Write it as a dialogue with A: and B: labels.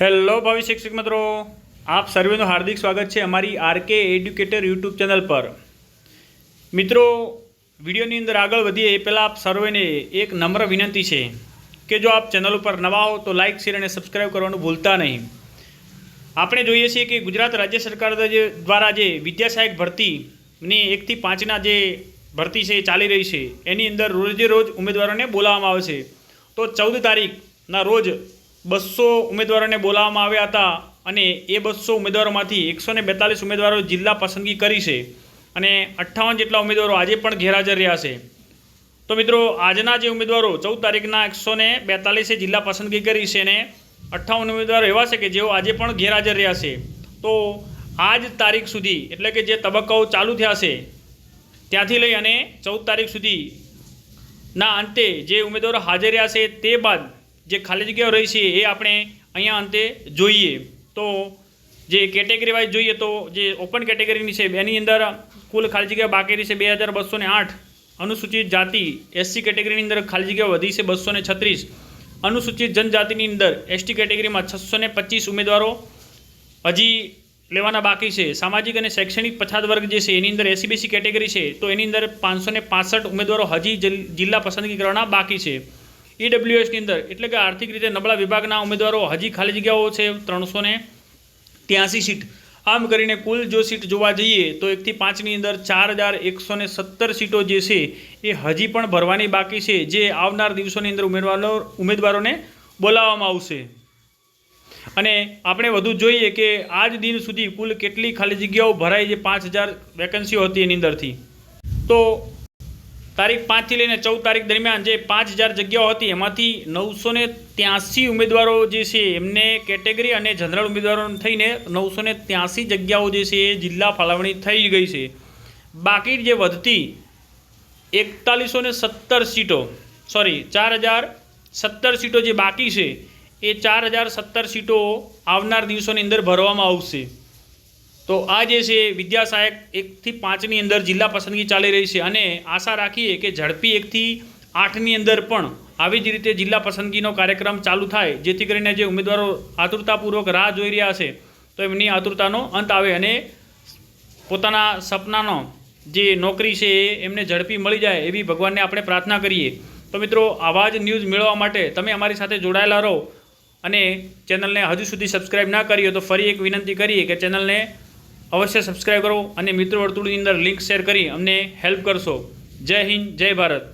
A: Hello ભાવિ શિક્ષક મિત્રો. આપ સર્વેનું હાર્દિક સ્વાગત છે અમારી આરકે એડ્યુકેટર યુટ્યુબ ચેનલ પર. મિત્રો, વિડીયોની અંદર આગળ વધીએ એ પહેલાં આપ સર્વેને એક નમ્ર વિનંતી છે કે જો આપ ચેનલ ઉપર નવા હો તો લાઇક શેર અને સબસ્ક્રાઈબ કરવાનું ભૂલતા નહીં. આપણે જોઈએ છીએ કે ગુજરાત રાજ્ય સરકાર દ્વારા જે વિદ્યા સહાયક ભરતીની એકથી પાંચના જે ભરતી છે એ ચાલી રહી છે, એની અંદર રોજે રોજ ઉમેદવારોને બોલાવવામાં આવે છે. તો ચૌદ તારીખના રોજ બસો ઉમેદવારોને બોલાવવામાં આવ્યા હતા અને એ બસો ઉમેદવારોમાંથી એકસો ને બેતાલીસ ઉમેદવારો જિલ્લા પસંદગી કરી છે અને અઠ્ઠાવન જેટલા ઉમેદવારો આજે પણ ગેરહાજર રહ્યા છે. તો મિત્રો, આજના જે ઉમેદવારો, ચૌદ તારીખના એકસો ને બેતાલીસે જિલ્લા પસંદગી કરી છે અને અઠ્ઠાવન ઉમેદવારો એવા છે કે જેઓ આજે પણ ગેરહાજર રહ્યા છે. તો આજ તારીખ સુધી, એટલે કે જે તબક્કાઓ ચાલુ થયા છે, ત્યાંથી લઈ અને ચૌદ તારીખ સુધી ના અંતે જે ઉમેદવારો હાજર રહ્યા છે તે બાદ જે ખાલી જગ્યાઓ રહી છે એ આપણે અહીંયા અંતે જોઈએ. તો જે કેટેગરી વાઇઝ જોઈએ તો જે ઓપન કેટેગરીની છે, એની અંદર કુલ ખાલી જગ્યા બાકી છે બે હજાર બસો ને આઠ. અનુસૂચિત જાતિ એસસી કેટેગરીની અંદર ખાલી જગ્યા વધી છે બસો ને છત્રીસ. અનુસૂચિત જનજાતિની અંદર એસટી કેટેગરીમાં છસો ને પચીસ ઉમેદવારો હજી લેવાના બાકી છે. સામાજિક અને શૈક્ષણિક પછાત વર્ગ જે છે, એની અંદર એસીબીસી કેટેગરી છે, તો એની અંદર પાંચસો ને પાસઠ ઉમેદવારો હજી જિલ્લા પસંદગી કરવાના બાકી છે. ઈડબ્લ્યુએસની અંદર. એટલે કે આર્થિક રીતે નબળા વિભાગના ઉમેદવારો હજી ખાલી જગ્યાઓ છે ત્રણસો ને ત્યાંસી સીટ. આમ કરીને કુલ જો સીટ જોવા જઈએ તો એકથી પાંચની અંદર ચાર હજાર એકસો ને સત્તર સીટો જે છે એ હજી પણ ભરવાની બાકી છે, જે આવનાર દિવસોની અંદર ઉમેદવારો ઉમેદવારોને બોલાવવામાં આવશે. અને આપણે વધુ જોઈએ કે આજ દિન સુધી કુલ કેટલી ખાલી જગ્યાઓ ભરાઈ જે પાંચ હજાર વેકન્સીઓ હતી એની અંદરથી. તો તારીખ પાંચથી લઈને ચૌદ તારીખ દરમિયાન જે પાંચ હજાર જગ્યાઓ હતી, એમાંથી નવસો ને ત્યાંસી ઉમેદવારો જે છે, એમને કેટેગરી અને જનરલ ઉમેદવારો થઈને નવસો ને ત્યાંસી જગ્યાઓ જે છે, એ જિલ્લા ફાળવણી થઈ ગઈ છે. બાકી જે વધતી એકતાલીસો ને સત્તર સીટો સોરી ચાર હજાર સત્તર સીટો જે બાકી છે, એ ચાર હજાર સત્તર સીટો આવનાર દિવસોની અંદર ભરવામાં આવશે. તો આ જે છે, વિદ્યા સહાયક એકથી પાંચની અંદર જિલ્લા પસંદગી ચાલી રહી છે અને આશા રાખીએ કે ઝડપી એકથી આઠની અંદર પણ આવી જ રીતે જિલ્લા પસંદગીનો કાર્યક્રમ ચાલુ થાય, જેથી કરીને જે ઉમેદવારો આતુરતાપૂર્વક રાહ જોઈ રહ્યા છે, તો એમની આતુરતાનો અંત આવે અને પોતાના સપનાનો જે નોકરી છે, એ એમને ઝડપી મળી જાય એવી ભગવાનને આપણે પ્રાર્થના કરીએ. તો મિત્રો, આવા જ ન્યૂઝ મેળવવા માટે તમે અમારી સાથે જોડાયેલા રહો અને ચેનલને હજુ સુધી સબસ્ક્રાઈબ ના કરી તો ફરી એક વિનંતી કરીએ કે ચેનલને અવશ્ય સબસ્ક્રાઈબ કરો અને મિત્રો વર્તુળની અંદર લિંક શેર કરી અમને હેલ્પ કરશો. જય હિન્દ, જય ભારત.